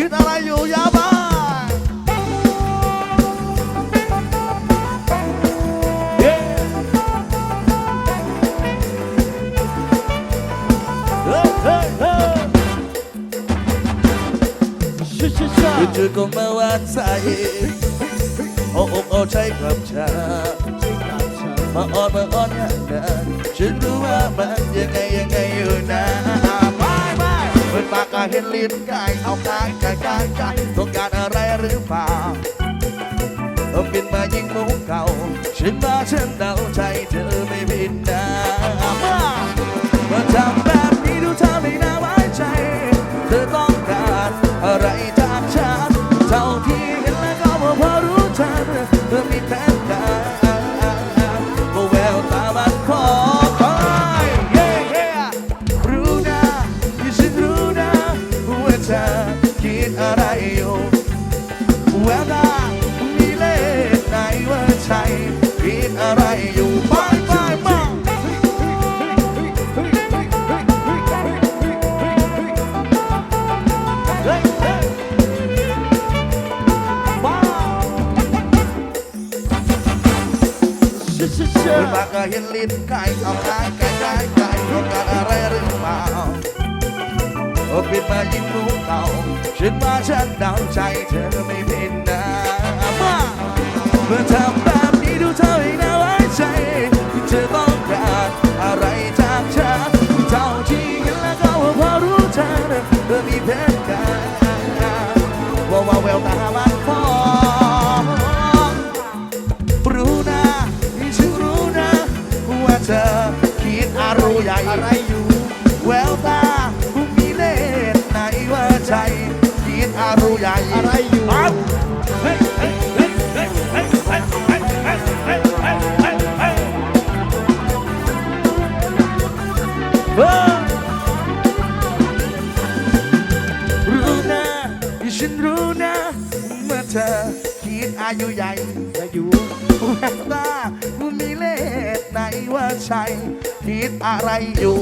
คิดอะไรอยู่ยาวไปเย้เฮ้ยเฮ้ยเฮ้ยชิชิชาจู่ๆก็มาว่าใจโอ้อกเอาใจกับฉันมาอ่อนมาอ่อนอย่างนั้นฉันรู้ว่ามันยังไงยังไง ปิดปากก็เห็นลิ้นไก่เอากายกายกายกายต้องการอะไรหรือเปล่าเอาบินมายิงมุกเก่าฉันมาฉันเดาใจเธอไม่ผิดนะมามาทำแบบนี้ดูเธอไม่น่าไว้ใจ เธอต้องการอะไรจากฉันเท่าที่เห็นแล้วก็พอรู้ทันเธอมีแผนาเธอคิดอะไรอยู่แววตามีเล่ห์ไหนว่าใช่คิดอะไรอยู่ไปไปมาเฮ้ยเฮ้ยว้าวชิชิชาเปิดปากก็เห็นลิ้นไก่เอาไก่ไก่ไก่ โอ้ปิดมายิ้มรู้เก่าฉันว่าฉันเดาใจเธอไม่ผิดนะมาเมื่อทำแบบนี้ดูเธอไม่น่าไว้ใจที่เธอต้องการอะไรจากฉันเท่าที่เห็นแล้วก็พอรู้เธอเธอมีแผนการว่าว่าแววตามันฟ้อรู้นะที่ฉันรู้นะว่าเธอคิดอะไรใหญ่อะไรอยู่แววตา อารู้ใหญ่อะไรอยู่รู้นะฉันรู้นะเมื่อเธอคิดอายุใหญ่จะอยู่แววตามีเลขไหนว่าใช่คิดอะไรอยู่